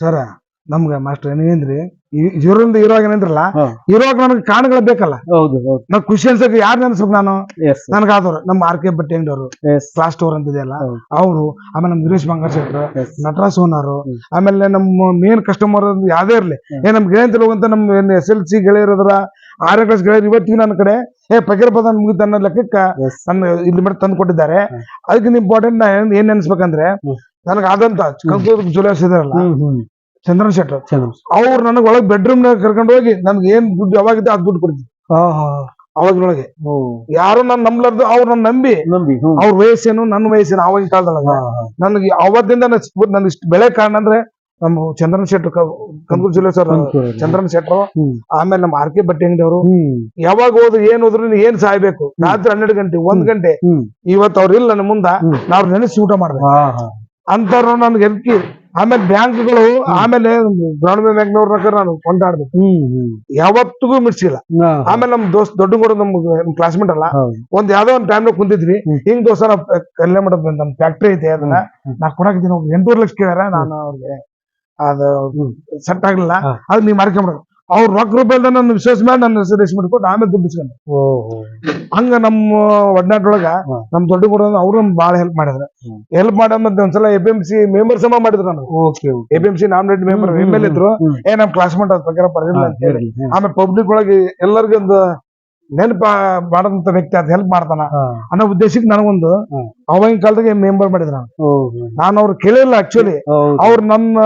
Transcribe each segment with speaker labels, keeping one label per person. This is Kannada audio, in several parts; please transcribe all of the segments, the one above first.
Speaker 1: ಸರ ನಮ್ಗ ಮಾಸ್ಟರ್ ಏನೇನ್ರಿ ಇವ್ರಿಂದ ಹೀರೋ ಏನಂದ್ರಲ್ಲ. ಹೀರೋಗ್ ನನಗೆ ಕಾರಣಗಳು ಬೇಕಲ್ಲ.
Speaker 2: ಹೌದು ಹೌದು.
Speaker 1: ನಾವ್ ಖುಷಿ ಅನ್ಸಕ್ ಯಾರು ನೆನ್ಸ್ಬೇಕು ನಾನು?
Speaker 2: ಎಸ್
Speaker 1: ನನಗಾದವ್ರು ನಮ್ಮ ಆರ್ ಕೆ ಬಟ್ಟೆ ಅಂಗಡಿಯವರು ಕ್ಲಾಸ್ ಸ್ಟೋರ್ ಅಂತ ಇದೆಯಲ್ಲ
Speaker 2: ಹೌದು.
Speaker 1: ಅವರು ಆಮೇಲೆ ನಮ್ ಗಿರೀಶ್ ಬಂಗಾರ್ ಶೆಟ್ರು
Speaker 2: ಎಸ್
Speaker 1: ನಟರಾಜ್ ಸೋನಾರು. ಆಮೇಲೆ ನಮ್ಮ ಮೇನ್ ಕಸ್ಟಮರ್ ಯಾವ್ದೇ ಇರ್ಲಿ. ಏ ನಮ್ ಗೆಳೆಯಂತ ಹೋಗುವಂತ ನಮ್ ಎಸ್ ಎಲ್ ಸಿ ಗೆಳೆಯರದ್ರ ಆರ್ ಕ್ಲಾಸ್ ಗೆಳೆಯರು ಇವತ್ತಿಗೆ ನನ್ನ ಕಡೆ. ಏ ಪಕೀರ್ ಪದ ಮುಗಿತ ಅನ್ನೋ ಲೆಕ್ಕಕ್ಕ ನನ್ನ ಇಲ್ಲಿ ಮಟ್ಟ ತಂದು ಕೊಟ್ಟಿದ್ದಾರೆ
Speaker 2: ಅದಕ್ಕಿಂತ
Speaker 1: ಅದಕ್ಕೆ ಇಂಪಾರ್ಟೆಂಟ್ ನಾ ಏನ್ ಏನ್ ನೆನ್ಸ್ಬೇಕಂದ್ರೆ. ನನಗೆ ಆದಂತ ಕಂಕೂರ್ ಜುಲಾಸ್ ಇದಾರಲ್ಲ ಚಂದ್ರನ್
Speaker 2: ಶೆಟ್ಟರ್.
Speaker 1: ಅವ್ರು ನನಗೆ ಒಳಗ್ ಬೆಡ್ರೂಮ್ ನಾಗ ಕರ್ಕೊಂಡು ಹೋಗಿ ನನ್ಗೆ ಏನ್ ದುಡ್ಡು ಯಾವಾಗಿದ್ದೆ ಅದ್ ದುಡ್ಡು ಕೊಡ್ತೀನಿ.
Speaker 2: ಓ.
Speaker 1: ಯಾರು ನಾನು ನಂಬ್ಲಾರ್ದು ಅವ್ರು ನನ್ ನಂಬಿ. ಅವ್ರ ವಯಸ್ಸೇನು ನನ್ನ ವಯಸ್ಸೇನು ಅವಾಗಿನ ಕಾಲದೊಳಗ. ನನಗೆ ಅವತ್ತಿಂದ ನನ್ಗೆ ಇಷ್ಟು ಬೆಳೆ ಕಾರಣ ಅಂದ್ರೆ ನಮ್ಮ ಚಂದ್ರನ್ ಶೆಟ್ಟರ್ ಕಂಕೂರ್ ಜಿಲ್ಲೆ
Speaker 2: ಸರ್
Speaker 1: ಚಂದ್ರನ್
Speaker 2: ಶೆಟ್ಟರು.
Speaker 1: ಆಮೇಲೆ ನಮ್ಮ ಆರ್ ಕೆ ಬಟ್ಟೆ ಅಂಗಡಿ ಅವರು
Speaker 2: ಹ್ಮ್.
Speaker 1: ಯಾವಾಗ ಹೋದ್ರು ಏನ್ ಹೋದ್ರು ಏನ್ ಸಾಯ್ಬೇಕು? ರಾತ್ರಿ ಹನ್ನೆರಡು ಗಂಟೆ ಒಂದ್ ಗಂಟೆ. ಇವತ್ತು ಅವ್ರ ಇಲ್ಲ ನನ್ನ ಮುಂದ. ನಾವ್ ನೆನೆಸಿ ಊಟ ಮಾಡ್ಬೇಕು. ಅಂತವ್ರು ನನ್ಗೆ ಎಲ್ಕಿ ಆಮೇಲೆ ಬ್ಯಾಂಕ್ಗಳು ಆಮೇಲೆ ಗ್ರಾಮೀಣ ಬ್ಯಾಂಕ್ನವ್ರ ನಾನು ಕೊಂಡಾಡ್ಬೇಕು.
Speaker 2: ಹ್ಮ್ ಹ್ಮ್.
Speaker 1: ಯಾವತ್ತಿಗೂ ಮಿಡ್ಸಿಲ್ಲ. ಆಮೇಲೆ ನಮ್ ದೋಸ್ತ್ ದೊಡ್ಡ ಕೂಡ ನಮ್ ಕ್ಲಾಸ್ಮೇಟ್ ಅಲ್ಲ ಒಂದ್ ಯಾವ್ದೋ ಒಂದ್ ಟೈಮ್ ಕುಂತಿದ್ವಿ.
Speaker 2: ಕುಂದಿದ್ವಿ
Speaker 1: ಹಿಂಗ್ ದೋಸ್ತ ಕಲ್ಯಾಣ ಮಾಡದ್ ನಮ್ ಫ್ಯಾಕ್ಟ್ರಿ ಐತೆ ಅದನ್ನ. ನಾ ಕೊಡಾಕಿದ್ದೀನಿ ಎಂಟೂರ್ ಲಕ್ಷ ಕೇಳ್ಯಾರ ನಾನು ಅವ್ರಿಗೆ ಅದು ಸೆಟ್ ಆಗ್ಲಿಲ್ಲ. ಅದ್ ನೀವ್ ಮಾರ್ಕೊಂಬಿಡೋದು ಅವ್ರ ರೊಕ್ಕ ರೂಪಾಯಿ ನನ್ನ ವಿಶ್ವಾಸ ಮೇಲೆ ನನ್ನ ಹೆಸರು ಮಾಡ್ಕೊಂಡು ಆಮೇಲೆ ದುಡ್ಡು ಇಸ್ಕೊಂಡೆ. ಹಂಗ ನಮ್ಮ ಒಡ್ನಾಟೊಳಗ. ನಮ್ ದೊಡ್ಡ ಕೂಡ ಅವ್ರು ಬಾಳ ಹೆಲ್ಪ್ ಮಾಡಿದ್ರ. ಹೆಲ್ಪ್ ಮಾಡ ಮತ್ತೆ ಒಂದ್ಸಲ A P M C member ಸಮ ಮಾಡಿದ್ರು ನಾನು A P M C nominate member M L ಇದ್ರು. ಏ ನಮ್ ಕ್ಲಾಸ್ಮೇಟ್ ಅದ್ ಪ್ರಕಾರ ಬರಲಿಲ್ಲ ಅಂತ ಹೇಳಿ. ಆಮೇಲೆ ಪಬ್ಲಿಕ್ ಒಳಗೆ ಎಲ್ಲರಿಗೂ ಒಂದು ನೆನಪ ಮಾಡದಂತ ವ್ಯಕ್ತಿ ಅದ್ ಹೆಲ್ಪ್ ಮಾಡ್ತಾನ. ಅನ್ನೋ ಉದ್ದೇಶಕ್ಕೆ ನನಗೊಂದು. ಅವಾಗಿನ ಕಾಲದಾಗ ಮೆಂಬರ್ ಮಾಡಿದ್ರು ನಾನು. ಅವ್ರು ಕೇಳಿಲ್ಲ ಆಕ್ಚುಲಿ. ಅವ್ರು ನನ್ನ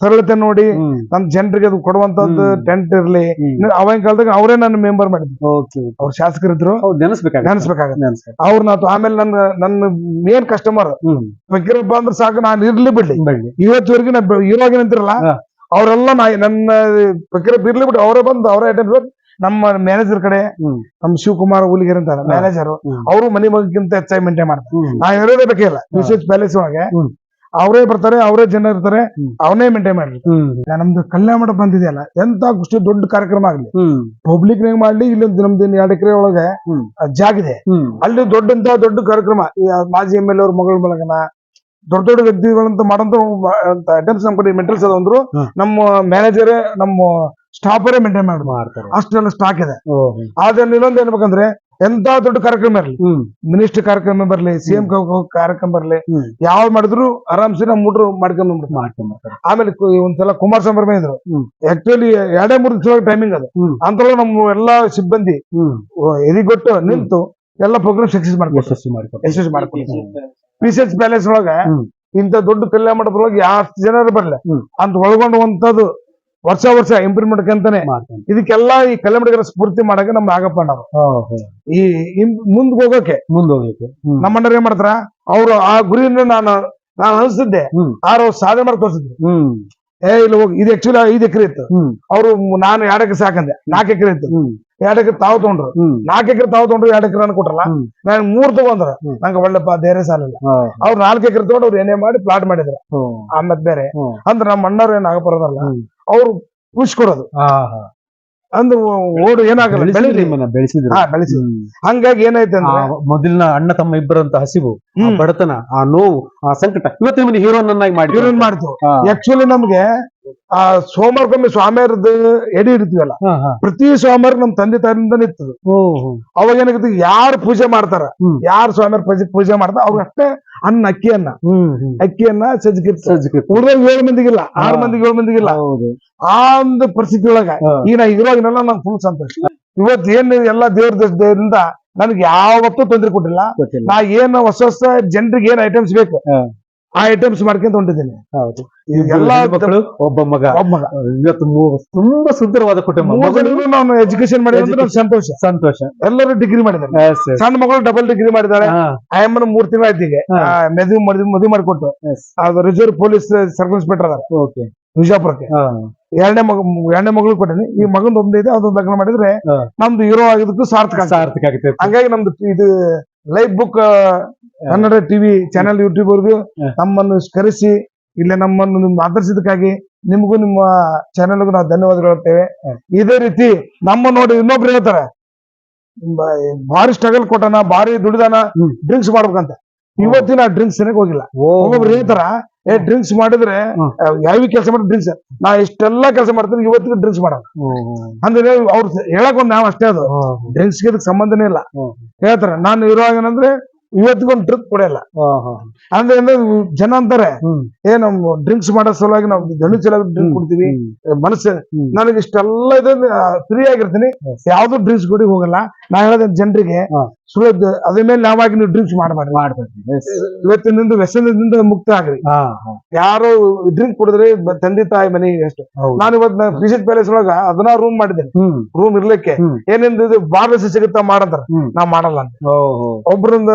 Speaker 1: ಸರಳತೆ ನೋಡಿ ನಮ್ ಜನರಿಗೆ ಅದು ಕೊಡುವಂತದ್ದು ಟೆಂಟ್ ಇರ್ಲಿ.
Speaker 2: ಅವನ್
Speaker 1: ಅವಾಗಿನ ಕಾಲದಾಗ ಅವರೇ ನನ್ನ ಮೆಂಬರ್ ಮಾಡಿದ್ರು. ಅವ್ರ ಶಾಸಕರಿದ್ರು.
Speaker 2: ನೆನೆಸ್ಬೇಕಾಗತ್ತೆ. ಅವ್ರ.
Speaker 1: ಅವ್ರನ್ನ ಆಮೇಲೆ ನನ್ನ ನನ್ನ ಮೇನ್ ಕಸ್ಟಮರ್ ಫಕೀರಪ್ಪ ಅಂದ್ರೆ ಸಾಕು ನಾನು ಇರ್ಲಿ ಬಿಡ್ಲಿ.
Speaker 2: ಇವತ್ತಿವರೆಗೂ
Speaker 1: ಇವತ್ತುವರೆಗೂ ನಾ ಇರುವಾಗ ನಿಂತಿರಲ್ಲ. ಅವರೆಲ್ಲ ನಾ ನನ್ನ ಫಕೀರಪ್ಪ ಇರ್ಲಿ ಬಿಟ್ಟು ಅವರೇ ಬಂದು ಅವರೇ ಅಟೆಂಡ್ ನಮ್ಮ ಮ್ಯಾನೇಜರ್ ಕಡೆ ನಮ್ ಶಿವಕುಮಾರ್ ಹುಲಿಗೆರೆ ಅಂತಾರೆ ಮ್ಯಾನೇಜರ್. ಅವರು ಮನೆ ಮಗಕ್ಕಿಂತ ಹೆಚ್ಚಾಗಿ ಮೇಂಟೈನ್ ಮಾಡ್ತಾರೆ.
Speaker 2: ನಾನು
Speaker 1: ಹೇಳೋದೇ ಇರೋದೇ ಬೇಕಿಲ್ಲ ವಿಶೇಷ ಪ್ಯಾಲೇಸ್ ಒಳಗೆ. ಅವರೇ ಬರ್ತಾರೆ ಅವರೇ ಜನ ಇರ್ತಾರೆ. ಅವನೇ ಮೇಂಟೈನ್
Speaker 2: ಮಾಡಿರ್ತಾರೆ
Speaker 1: ನಮ್ದು ಕಲ್ಯಾಣ ಮಂಟಪ ಬಂದಿದೆಯಲ್ಲ ಎಂತ ಖುಷಿ ದೊಡ್ಡ ಕಾರ್ಯಕ್ರಮ ಆಗ್ಲಿ. ಪಬ್ಲಿಕ್ ನಾಗ ಮಾಡ್ಲಿ ಇಲ್ಲಿ ನಮ್ದು ಎರಡು ಎಕರೆ ಒಳಗೆ
Speaker 2: ಜಾಗ
Speaker 1: ಇದೆ. ಜಾಗಿದೆ ಅಲ್ಲಿ ದೊಡ್ಡಂತ ದೊಡ್ಡ ಕಾರ್ಯಕ್ರಮ ಮಾಜಿ ಎಂ ಎಲ್ ಅವ್ರ ಮಗಳ ಮಲಗನ ದೊಡ್ಡ ದೊಡ್ಡ ವ್ಯಕ್ತಿಗಳಂತ ಮಾಡಂತ ಐಟಮ್ಸ್ ನಮ್ ಕಡೆ ಮೆಟೀರಿಯಲ್ಸ್ ಅದ ಅಂದ್ರು ನಮ್ಮ ಮ್ಯಾನೇಜರ್ ನಮ್ಮ ಸ್ಟಾಫರೇ ಮೇಂಟೈನ್
Speaker 2: ಮಾಡ್ತಾರೆ.
Speaker 1: ಅಷ್ಟೆಲ್ಲ ಸ್ಟಾಕ್ ಇದೆ. ಆದ್ರೆ ಇನ್ನೊಂದ್ ಏನ್ಬೇಕಂದ್ರೆ ಎಂತ ದೊಡ್ಡ ಕಾರ್ಯಕ್ರಮ ಇರಲಿ.
Speaker 2: ಹ್ಮ್.
Speaker 1: ಮಿನಿಸ್ಟರ್ ಕಾರ್ಯಕ್ರಮ ಬರ್ಲಿ ಸಿಎಂ ಕಾರ್ಯಕ್ರಮ ಬರ್ಲಿ
Speaker 2: ಯಾವ್
Speaker 1: ಯಾವ್ದು ಮಾಡಿದ್ರು ಆರಾಮ್ಸೆ ನಮ್ ಹುಡ್ರು ಮಾಡ್ಕೊಂಡ್ ಆಮೇಲೆ ಒಂದ್ಸಲ ಕುಮಾರ್ ಸಂಭ್ರಮ ಇದ್ರು. ಆಕ್ಚುಲಿ ಎರಡೇ ಮೂರು ದಿವಸ ಟೈಮಿಂಗ್ ಅದು. ಅಂತಲ್ಲ ನಮ್ಮ ಎಲ್ಲಾ ಸಿಬ್ಬಂದಿ ಎದಿಗೊಟ್ಟು ನಿಂತು ಎಲ್ಲ ಪ್ರೋಗ್ರಾಮ್ ಸಕ್ಸಸ್ ಮಾಡ್ಕೊಂಡು
Speaker 2: ಯಶಸ್ವಿ ಮಾಡ್ಕೊಂಡು
Speaker 1: ಯಶಸ್ವಿ ಸಿ ಪಿಸಿಎಸ್ ಪ್ಯಾಲೇಸ್ ಒಳಗ ಇಂತ ದೊಡ್ಡ ಕಲ್ಯಾಣ ಮಂಟಪದೊಳಗೆ ಎಷ್ಟು ಜನರು ಬರ್ಲಿ ಅಂತ ಒಳಗೊಂಡುವಂತದ್ದು ವರ್ಷ ವರ್ಷ ಇಂಪ್ರೂವ್ಮೆಂಟ್ ಅಂತಾನೆ ಇದಕ್ಕೆಲ್ಲ ಈ ಕಲ್ಯಾಣ ಸ್ಫೂರ್ತಿ ಮಾಡಕ್ಕೆ ನಮ್ ನಾಗಪ್ಪ
Speaker 2: ನಾವು.
Speaker 1: ಈ ಮುಂದ್ ಹೋಗೋಕೆ.
Speaker 2: ಮುಂದೋಗ್ಬೇಕು ಹೋಗೋಕೆ
Speaker 1: ನಮ್ಮ ಅಣ್ಣರು ಏನ್ ಮಾಡ್ತಾರ? ಅವ್ರು ಆ ಗುರಿಯಿಂದ ನಾನು ನಾನು ಅನಿಸ್ತಿದ್ದೆ
Speaker 2: ಆ
Speaker 1: ಆರು ಅವ್ರು ಸಾಧನೆ ಮಾಡಿ ತೋರಿಸಿದ್ರು. ಏ ಇಲ್ಲಿ ಹೋಗಿ ಇದು ಆಕ್ಚುಲಿ ಐದು ಎಕರೆ ಇತ್ತು. ಅವ್ರು ನಾನು ಎರಡು ಎಕರೆ ಸಾಕಂದೆ. ನಾಲ್ಕು ಎಕರೆ ಇತ್ತು. ಎರಡ್ ಎಕರೆ ತಾವು ತಗೊಂಡ್ರು. ನಾಲ್ಕು ಎಕರೆ ತಾವು ತಗೊಂಡ್ರು ಎರಡು ಎಕರೆ ಕೊಟ್ರಲ್ಲ.
Speaker 2: ಹ್ಮ್.
Speaker 1: ನಾನು ಮೂರ್ ತಗೊಂಡ್ರ. ನಂಗೆ ಒಳ್ಳೆಪ್ಪ ಧೈರ್ಯ ಸಾಲಿಲ್ಲ. ಅವ್ರು ನಾಲ್ಕು ಎಕರೆ ತಗೊಂಡು ಅವ್ರು ಏನೇ ಮಾಡಿ ಪ್ಲಾಟ್ ಮಾಡಿದ್ರು. ಆಮೇಲೆ ಬೇರೆ. ಅಂದ್ರೆ ನಮ್ಮ ಅಣ್ಣವ್ರು ಏನ್ ಆಗಬಾರದಲ್ಲ. ಅವ್ರು
Speaker 2: ಉಳಿಸ್ಕೊಡೋದು.
Speaker 1: ಅಂದ್ರೆ ಓಡು ಏನಾಗಲ್ಲ
Speaker 2: ಬೆಳೆಸಿದ್ರು
Speaker 1: ಬೆಳೀಲಿ.
Speaker 2: ಬೆಳೆಸಿದ್ರು.
Speaker 1: ಹಾ ಬೆಳೆಸಿ ಹಂಗಾಗಿ
Speaker 2: ಏನಾಯ್ತು
Speaker 1: ಅಂದ್ರೆ
Speaker 2: ಮೊದಲಿನ ಅಣ್ಣ ತಮ್ಮ ಇಬ್ಬರಂತ ಹಸಿವು. ಬಡತನ ಆ ನೋವು ಆ ಸಂಕಟ ಇವತ್ತು ನಿಮ್ಮನ್ನ ಹೀರೋನನ್ನಾಗಿ ಮಾಡಿ
Speaker 1: ಹೀರೋನ್ ಮಾಡ್ತು. ಆಕ್ಚುಲಿ ನಮ್ಗೆ ಆ ಸೋಮವಾರಕ್ಕೊಮ್ಮೆ ಸ್ವಾಮಿಯರದ್ದು ಎಡಿ ಇಡ್ತೀವಲ್ಲ. ಪ್ರತಿ ಸೋಮವಾರ ನಮ್ ತಂದೆ
Speaker 2: ತಾಯಿಂದ ಹೋ.
Speaker 1: ಅವಾಗ ಏನಾಗುತ್ತೆ ಯಾರು ಪೂಜೆ ಮಾಡ್ತಾರ. ಯಾರು ಸ್ವಾಮಿಯರ್ ಪೂಜೆ ಪೂಜೆ ಮಾಡ್ತಾರ ಅವ್ರ ಅಷ್ಟೇ ಅನ್ನ ಅಕ್ಕಿಯನ್ನ ಅಕ್ಕಿಯನ್ನ
Speaker 2: ಸಜ್ಜಿಗೆ
Speaker 1: ಉಳಿದ ಏಳು ಮಂದಿಗಿಲ್ಲ ಆರು. ಮಂದಿಗೆ ಏಳು ಮಂದಿಗಿಲ್ಲ ಆ ಒಂದು ಪರಿಸ್ಥಿತಿ ಒಳಗ. ಈಗ ನಾ ಇರೋಗಿನೆಲ್ಲ ನಂಗೆ ಫುಲ್ ಸಂತೋಷ ಇವತ್ತು ಏನ್ ಎಲ್ಲಾ ದೇವ್ರ ದೇವರಿಂದ ನನಗೆ ಯಾವತ್ತೂ ತೊಂದರೆ ಕೊಟ್ಟಿಲ್ಲ ನಾ ಏನ್ ಹೊಸ ಹೊಸ ಜನರಿಗೆ ಏನ್ ಐಟಮ್ಸ್ ಬೇಕು. ಆ ಐಟಮ್ಸ್ ಮಾಡ್ಕೊಂತ ಹೊಂಟಿದ್ದೀನಿ.
Speaker 2: ಹೌದು.
Speaker 1: ಎಲ್ಲ
Speaker 2: ಮಕ್ಕಳು ಒಬ್ಬ ಮಗ.
Speaker 1: ಒಬ್ಬ ಮಗ.
Speaker 2: ಇವತ್ತು ತುಂಬಾ ಸುಂದರವಾದ ಕುಟುಂಬ. ಮಗನು
Speaker 1: ನಾನು ಎಜುಕೇಶನ್ ಮಾಡಿದ್ರೆ ಸಂತೋಷ.
Speaker 2: ಸಂತೋಷ.
Speaker 1: ಎಲ್ಲರೂ ಡಿಗ್ರಿ ಮಾಡಿದ್ದಾರೆ. ಸಣ್ಣ ಮಗಳು ಡಬಲ್ ಡಿಗ್ರಿ ಮಾಡಿದ್ದಾರೆ ಆಯಮ್ಮನ ಮೂರ್ ತಿಂಗಳ ಆಯ್ತಿಗೆ. ಮದುವೆ ಮದುವೆ ಮದುವೆ ಮಾಡಿಕೊಟ್ಟು. ಅದು ರಿಸರ್ವ್ ಪೊಲೀಸ್ ಸರ್ಕಲ್ ಇನ್ಸ್ಪೆಕ್ಟರ್ ಅದಾರ
Speaker 2: ವಿಜಾಪುರಕ್ಕೆ.
Speaker 1: ಎರಡನೇ ಮಗ ಎರಡನೇ ಮಗಳು ಕೊಟ್ಟಿನಿ ಈ ಮಗಂದು ಒಂದಿದೆ ಅದೊಂದು ಲಗ್ನ ಮಾಡಿದ್ರೆ. ನಮ್ದು ಹೀರೋ ಆಗಿದ್ದಕ್ಕೂ ಸಾರ್ಥಕ ಆರ್ಥಿಕ
Speaker 2: ಸಾರ್ಥಕ ಆಗುತ್ತೆ
Speaker 1: ಹಂಗಾಗಿ ನಮ್ದು ಇದು life book Kannada TV channel YouTube ಅವ್ರಿಗೂ ನಮ್ಮನ್ನು ಕರೆಸಿ ಇಲ್ಲೇ ನಮ್ಮನ್ನು ನಿಮ್ ಆಧರಿಸಿದಕ್ಕಾಗಿ ನಿಮಗೂ ನಿಮ್ಮ ಚಾನೆಲ್ಗೂ ನಾವು ಧನ್ಯವಾದಗಳು ಹೇಳ್ತೇವೆ. ಇದೇ ರೀತಿ ನಮ್ಮ ನೋಡಿ ಇನ್ನೊಬ್ರು ಹೇಳ್ತಾರೆ ಭಾರಿ ಸ್ಟ್ರಗಲ್ ಕೊಟ್ಟನ ಭಾರಿ ದುಡಿದಾನ ಡ್ರಿಂಕ್ಸ್ ಮಾಡ್ಬೇಕಂತ. ಇವತ್ತಿನ ಡ್ರಿಂಕ್ಸ್ ಹೋಗಿಲ್ಲ. ಒಬ್ಬೊಬ್ರು ಹೇಳ್ತಾರ ಏ ಡ್ರಿಂಕ್ಸ್ ಮಾಡಿದ್ರೆ. ಯಾವ ಕೆಲಸ ಮಾಡಿ ಡ್ರಿಂಕ್ಸ್ ನಾ ಇಷ್ಟೆಲ್ಲಾ ಕೆಲಸ ಮಾಡ್ತೀನಿ ಇವತ್ತಿಗೆ ಡ್ರಿಂಕ್ಸ್ ಮಾಡಲ್ಲ. ಅಂದ್ರೆ ಅವ್ರು ಹೇಳಕ್ ಒಂದ್ ನಾವು ಅಷ್ಟೇ ಅದು. ಡ್ರಿಂಕ್ಸ್ ಇದಕ್ಕೆ ಸಂಬಂಧನೇ ಇಲ್ಲ.
Speaker 2: ಹೇಳ್ತಾರ
Speaker 1: ಹೇಳ್ತಾರೆ ನಾನು ಇರುವಾಗ ಏನಂದ್ರೆ ಇವತ್ತಿಗೊಂದು ಟ್ರಿಪ್ ಕೊಡಲ್ಲ ಅಂದ್ರೆ ಜನ ಅಂತಾರೆ ಏ ನಮ್ ಡ್ರಿಂಕ್ಸ್ ಮಾಡೋ ಸಲುವಾಗಿ ನಾವು ದಣಿ ಚಲ ಡ್ರಿಂಕ್ ಕೊಡ್ತೀವಿ. ಮನಸ್ಸು. ನನಗೆ ಇಷ್ಟೆಲ್ಲ ಇದೆ ಫ್ರೀ ಆಗಿರ್ತೀನಿ. ಯಾವ್ದು ಡ್ರಿಂಕ್ಸ್ ಕೊಡಿ ಹೋಗಲ್ಲ. ನಾ ಹೇಳೋದ್ ಜನರಿಗೆ
Speaker 2: ಹಾ.
Speaker 1: ಸುಳ್ಳು ಅದ್ರ ಮೇಲೆ ನಾವಾಗಿ ನೀವು ಡ್ರಿಂಕ್ಸ್ ಮಾಡಬಾರ್ದು. ಇವತ್ತಿನಿಂದ ವ್ಯಸನದಿಂದ ಮುಕ್ತ ಆಗ್ರಿ. ಯಾರು ಡ್ರಿಂಕ್ ಕುಡಿದ್ರೆ ಬ- ತಂದೆ ತಾಯಿ ಮನೆಗೆ ಎಷ್ಟು ನಾನು ಇವತ್ತು ಫಿಸಿಟ್ ಪ್ಯಾಲೇಸ್ ಒಳಗ ಅದನ್ನ ರೂಮ್ ಮಾಡಿದ್ದೇನೆ ರೂಮ್ ಇರ್ಲಿಕ್ಕೆ.
Speaker 2: ಹ್ಮ್.
Speaker 1: ಏನಿಂದ ಇದು ಬಾರ್ ಸಿಗುತ್ತಾ ಮಾಡಂತಾರ?
Speaker 2: ಹ್ಮ್.
Speaker 1: ನಾ ಮಾಡಲ್ಲ ಅಂತ. ಒಬ್ರಿಂದ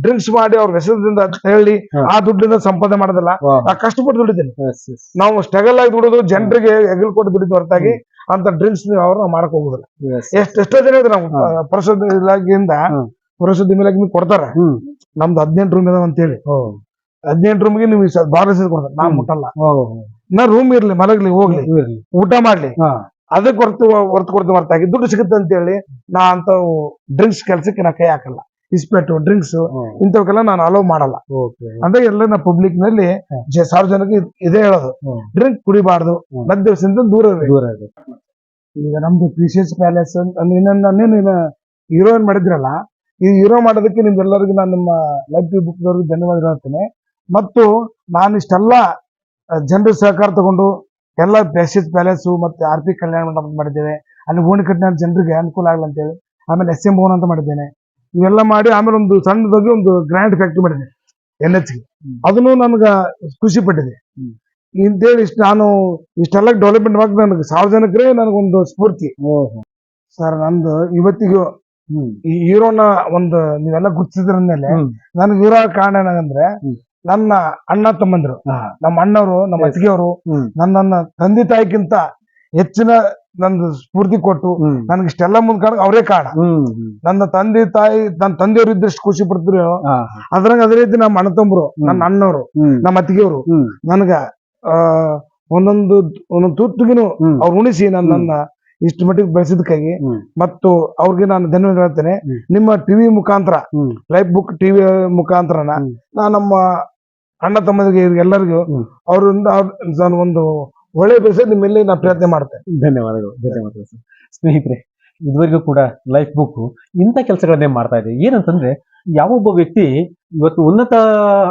Speaker 1: ಡ್ರಿಂಕ್ಸ್ ಮಾಡಿ ಅವ್ರ ವ್ಯಸನದಿಂದ ಹೇಳಿ
Speaker 2: ಹಾ.
Speaker 1: ಆ ದುಡ್ಡಿಂದ ಸಂಪಾದನೆ ಮಾಡೋದಲ್ಲ. ನಾ ಕಷ್ಟಪಟ್ಟು ದುಡಿತೀನಿ. ನಾವು ಸ್ಟ್ರಗಲ್ ಆಗಿ ದುಡಿದು ಜನರಿಗೆ ಎಗಲ್ ಕೊಟ್ಟು ದುಡಿದು ಹೊರತಾಗಿ ಅಂತ ಡ್ರಿಂಕ್ಸ್ ಅವ್ರು ನಾವು ಮಾಡಕ್ ಹೋಗುದಿಲ್ಲ. ಎಷ್ಟ್ ಎಷ್ಟೋ ಜನ ಇದ್ರೆ ನಾವು
Speaker 2: ಹಾ.
Speaker 1: ಇಲಾಖೆಯಿಂದ
Speaker 2: ಹ್ಮ್.
Speaker 1: ಇಲಾಖೆ ಕೊಡ್ತಾರ. ನಮ್ದು ಹದಿನೆಂಟು ರೂಮ್ ಇದಾವ ಅಂತೇಳಿ. ಹದಿನೆಂಟು ರೂಮ್ಗೆ ನೀವು ಬಾರ್ ಕೊಡ್ತಾರೆ. ನಾ. ಮುಟ್ಟಲ್ಲ. ನಾ ರೂಮ್ ಇರ್ಲಿ ಮಲಗ್ಲಿ ಹೋಗ್ಲಿ. ಊಟ ಮಾಡ್ಲಿ. ಅದಕ್ಕೆ ಹೊರ್ತು ಹೊರ್ತು ಕೊಡ್ತು ಹೊರತಾಗಿ. ದುಡ್ಡು ಸಿಗುತ್ತೆ ಅಂತ ಹೇಳಿ ನಾ ಅಂತ ಡ್ರಿಂಕ್ಸ್ ಕೆಲ್ಸಕ್ಕೆ ನಾ ಕೈ ಹಾಕಲ್ಲ. ಇಸ್ಪೆಟ್ಟು ಡ್ರಿಂಕ್ಸ್ ಇಂಥವಕ್ಕೆಲ್ಲ ನಾನು ಅಲೋ ಮಾಡಲ್ಲ. ಅಂದ್ರೆ ಎಲ್ಲ ನಾ ಪಬ್ಲಿಕ್ನಲ್ಲಿ ಸಾರ್ವಜನಿಕ ಇದೇ ಹೇಳೋದು. ಡ್ರಿಂಕ್ ಕುಡಿಬಾರ್ದು.
Speaker 2: ಮದ್
Speaker 1: ದಿವಸದಿಂದ ದೂರ ಈಗ ನಮ್ದು ಪ್ರೀಶಿಯಸ್ ಪ್ಯಾಲೇಸ್ ಇನ್ನೇನು ಹೀರೋಯಿನ್ ಮಾಡಿದ್ರಲ್ಲ ಈ ಹೀರೋ ಮಾಡೋದಕ್ಕೆ ನಿಮ್ಗೆಲ್ಲರಿಗೂ ನಾನು ನಿಮ್ಮ ಲೈಫ್ ಬುಕ್ ದವ್ರಿಗೆ ಧನ್ಯವಾದ ಹೇಳ್ತೇನೆ. ಮತ್ತು ನಾನು ಇಷ್ಟೆಲ್ಲ ಜನರ ಸಹಕಾರ ತಗೊಂಡು ಎಲ್ಲ ಪ್ರೀಶಿಯಸ್ ಪ್ಯಾಲೇಸ್ ಮತ್ತೆ ಆರ್ ಪಿ ಕಲ್ಯಾಣ ಮಂಟಪ ಮಾಡಿದ್ದೇವೆ. ಅಲ್ಲಿ ಓಣಿಕಟ್ಟಿನ ಜನರಿಗೆ ಅನುಕೂಲ ಆಗಲ್ಲ ಅಂತೇಳಿ ಆಮೇಲೆ ಎಸ್ ಎಂ ಭವನ ಅಂತ ಮಾಡಿದ್ದೇನೆ. ಇವೆಲ್ಲ ಮಾಡಿ ಆಮೇಲೆ ಒಂದು ಸಣ್ಣದಾಗಿ ಒಂದು ಗ್ರ್ಯಾಂಡ್ ಫ್ಯಾಕ್ಟ್ರಿ ಮಾಡಿದೆ ಎನ್ ಎಚ್ ಅದನ್ನು ನನಗೆ ಖುಷಿ ಪಟ್ಟಿದೆ. ಇಂತೇಳಿ ಇಷ್ಟು ನಾನು ಇಷ್ಟೆಲ್ಲ ಡೆವಲಪ್ಮೆಂಟ್ ಮಾಡಿ ನನಗೆ ಸಾರ್ವಜನಿಕರೇ ನನಗೊಂದು ಸ್ಫೂರ್ತಿ. ಸರ್ ನಂದು ಇವತ್ತಿಗೂ ಈ ಹೀರೋನ ಒಂದು ನೀವೆಲ್ಲ ಗುರ್ತಿಸಿದ್ರಂದ್ಮೇಲೆ ನನಗೆ ಹೀರೋ ಕಾರಣ ಏನಂದ್ರೆ
Speaker 2: ಹ್ಮ್.
Speaker 1: ನನ್ನ ಅಣ್ಣ ತಮ್ಮಂದ್ರು. ನಮ್ಮ ಅಣ್ಣವರು ನಮ್ಮ. ಅತ್ತಿಗೆಯವರು ನನ್ನ ತಂದೆ ತಾಯಿಗಿಂತ ಹೆಚ್ಚಿನ ನಂದು ಸ್ಫೂರ್ತಿ ಕೊಟ್ಟು ನನ್ಗೆ ಇಷ್ಟೆಲ್ಲ ಮುಂದ್ ಕಾಣ ಅವರೇ ಕಾರಣ ನನ್ನ ತಂದೆ ತಾಯಿ ನನ್ನ ತಂದೆಯವರು ಇದ್ದಷ್ಟು ಖುಷಿ ಪಡ್ತಿರೋ ಅದ್ರಂಗ ಅದೇ ರೀತಿ ನಮ್ಮ ಅಣ್ಣ ತಮ್ಮರು ನನ್ನ ಅಣ್ಣವ್ರು ನಮ್ಮ ಅತ್ತಿಗೆಯವರು. ನನ್ಗ ಆ ಒಂದೊಂದು ಒಂದೊಂದು ತುತ್ತಿಗೂ ಅವ್ರು ಉಣಿಸಿ ನನ್ನ ನನ್ನ ಇಷ್ಟು ಮಟ್ಟಿಗೆ ಬೆಳೆಸಿದಕ್ಕಾಗಿ
Speaker 2: ಹ್ಮ್.
Speaker 1: ಮತ್ತು ಅವ್ರಿಗೆ ನಾನು ಧನ್ಯವಾದ ಹೇಳ್ತೇನೆ. ನಿಮ್ಮ ಟಿವಿ ಮುಖಾಂತರ ಲೈಫ್ ಬುಕ್ ಟಿವಿ ಮುಖಾಂತರನ. ನಾ ನಮ್ಮ ಅಣ್ಣ ತಮ್ಮದಿಗೆ ಎಲ್ಲರಿಗೂ. ಅವರಿಂದ ನಾನು ಒಂದು ಒಳ್ಳೆ ಬೆಳೆಸ ನಿಮ್ಮಲ್ಲಿ ನಾ ಪ್ರಯತ್ನ ಮಾಡ್ತೇನೆ.
Speaker 2: ಧನ್ಯವಾದಗಳು ಧನ್ಯವಾದಗಳು ಸರ್. ಸ್ನೇಹಿತರೆ, ಇದುವರೆಗೂ ಕೂಡ ಲೈಫ್ ಬುಕ್ ಇಂಥ ಕೆಲಸಗಳನ್ನೇ ಮಾಡ್ತಾ ಇದೆ. ಏನಂತಂದ್ರೆ ಯಾವೊಬ್ಬ ವ್ಯಕ್ತಿ ಇವತ್ತು ಉನ್ನತ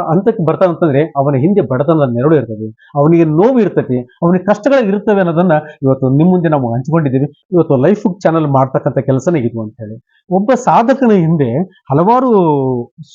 Speaker 2: ಹಂತಕ್ಕೆ ಬರ್ತಾನಂತಂದ್ರೆ ಅವನ ಹಿಂದೆ ಬಡತನದ ನೆರಳು ಇರ್ತದೆ, ಅವನಿಗೆ ನೋವು ಇರ್ತತಿ ಅವನಿಗೆ ಕಷ್ಟಗಳು ಇರ್ತವೆ ಅನ್ನೋದನ್ನ ಇವತ್ತು ನಿಮ್ಮ ಮುಂದೆ ನಾವು ಹಂಚಿಕೊಂಡಿದ್ದೀವಿ. ಇವತ್ತು ಲೈಫ್ ಚಾನಲ್ ಮಾಡ್ತಕ್ಕಂಥ ಕೆಲಸನೇ ಇದು ಅಂತ ಹೇಳಿ. ಒಬ್ಬ ಸಾಧಕನ ಹಿಂದೆ ಹಲವಾರು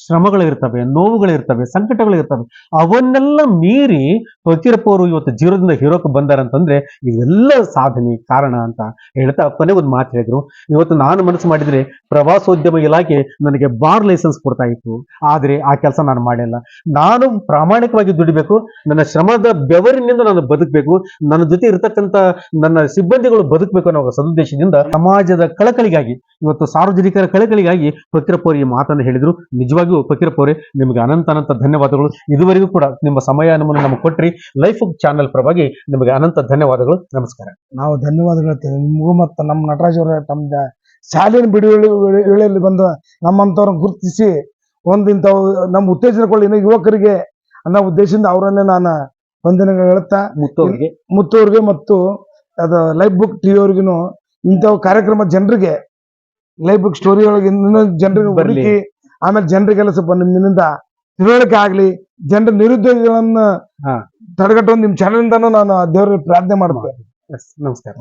Speaker 2: ಶ್ರಮಗಳಿರ್ತವೆ ನೋವುಗಳಿರ್ತವೆ ಸಂಕಟಗಳಿರ್ತವೆ ಅವನ್ನೆಲ್ಲ ಮೀರಿ ಪ್ರತಿರಪ್ಪವರು ಇವತ್ತು ಜೀವನದಿಂದ ಹೀರೋಕ್ಕೆ ಬಂದಾರಂತಂದ್ರೆ ಇವೆಲ್ಲ ಸಾಧನೆ, ಕಾರಣ ಅಂತ ಹೇಳ್ತಾ ಕೊನೆ ಒಂದು ಮಾತು ಹೇಳಿದ್ರು. ಇವತ್ತು ನಾನು ಮನಸ್ಸು ಮಾಡಿದ್ರೆ ಪ್ರವಾಸೋದ್ಯಮ ಇಲಾಖೆ ನನಗೆ ಬಾರ್ ಲೈಸೆನ್ಸ್ ಕೊಡ್ತಾ ಇತ್ತು ಆದ್ರೆ ಆ ಕೆಲಸ ನಾನು ಮಾಡಿಲ್ಲ ನಾನು ಪ್ರಾಮಾಣಿಕವಾಗಿ ದುಡಿಬೇಕು, ನನ್ನ ಶ್ರಮದ ಬೆವರಿನಿಂದ ನಾನು ಬದುಕಬೇಕು, ನನ್ನ ಜೊತೆ ಇರತಕ್ಕಂತ ನನ್ನ ಸಿಬ್ಬಂದಿಗಳು ಬದುಕಬೇಕು ಅನ್ನೋ ಸದುದ್ದೇಶದಿಂದ ಸಮಾಜದ ಕಳಕಳಿಗಾಗಿ, ಇವತ್ತು ಸಾರ್ವಜನಿಕರ ಕಳಕಳಿಗಾಗಿ ಫಕೀರಪ್ಪ ಈ ಮಾತನ್ನು ಹೇಳಿದ್ರು. ನಿಜವಾಗಿಯೂ ಫಕೀರಪ್ಪವರೇ ನಿಮಗೆ ಅನಂತ ಅನಂತ ಧನ್ಯವಾದಗಳು. ಇದುವರೆಗೂ ಕೂಡ ನಿಮ್ಮ ಸಮಯ ನಮಗೆ ಕೊಟ್ರಿ. ಲೈಫ್ ಚಾನೆಲ್ ಪರವಾಗಿ ನಿಮಗೆ ಅನಂತ ಧನ್ಯವಾದಗಳು. ನಮಸ್ಕಾರ.
Speaker 1: ನಾವು ಧನ್ಯವಾದಗಳು ನಿಮಗೂ ಮತ್ತು ನಮ್ಮ ನಟರಾಜ್ ಅವರ ತಮ್ಮ ಶಾಲೆಯನ್ನು ಬಿಡುವಳಿ ವೇಳೆಯಲ್ಲಿ ಬಂದ ನಮ್ಮಂಥವ್ರನ್ನ ಗುರುತಿಸಿ ಒಂದು ಇಂಥವು ನಮ್ಮ ಉತ್ತೇಜನ ಕೊಡಿ ಇನ್ನು ಯುವಕರಿಗೆ ಅನ್ನೋ ಉದ್ದೇಶದಿಂದ ಅವರನ್ನೇ ನಾನು ವಂದನೆಗಳು ಹೇಳ್ತಾ
Speaker 2: ಮುತ್ತವರಿಗೆ
Speaker 1: ಮುತ್ತೋರಿಗೆ ಮತ್ತು ಅದು ಲೈಫ್ ಬುಕ್ ಟಿ ಅವ್ರಿಗೂ ಇಂಥವು ಕಾರ್ಯಕ್ರಮ ಜನರಿಗೆ ಲೈಫ್ ಬುಕ್ ಸ್ಟೋರಿ ಒಳಗೆ ಇನ್ನೊಂದು ಜನರಿಗೆ
Speaker 2: ಬರಲಿ.
Speaker 1: ಆಮೇಲೆ ಜನರಿಗೆಲ್ಲ ಸ್ವಲ್ಪ ನಿಮ್ಮಿಂದ ತಿಳುವಳಿಕೆ ಆಗಲಿ ಜನರ ನಿರುದ್ಯೋಗಿಗಳನ್ನ. ತಡೆಗಟ್ಟುವ ನಿಮ್ ಚಾನಲ್ ಇಂದಾನು ನಾನು ದೇವರಿಗೆ ಪ್ರಾರ್ಥನೆ ಮಾಡ್ತೇನೆ.
Speaker 2: ನಮಸ್ಕಾರ.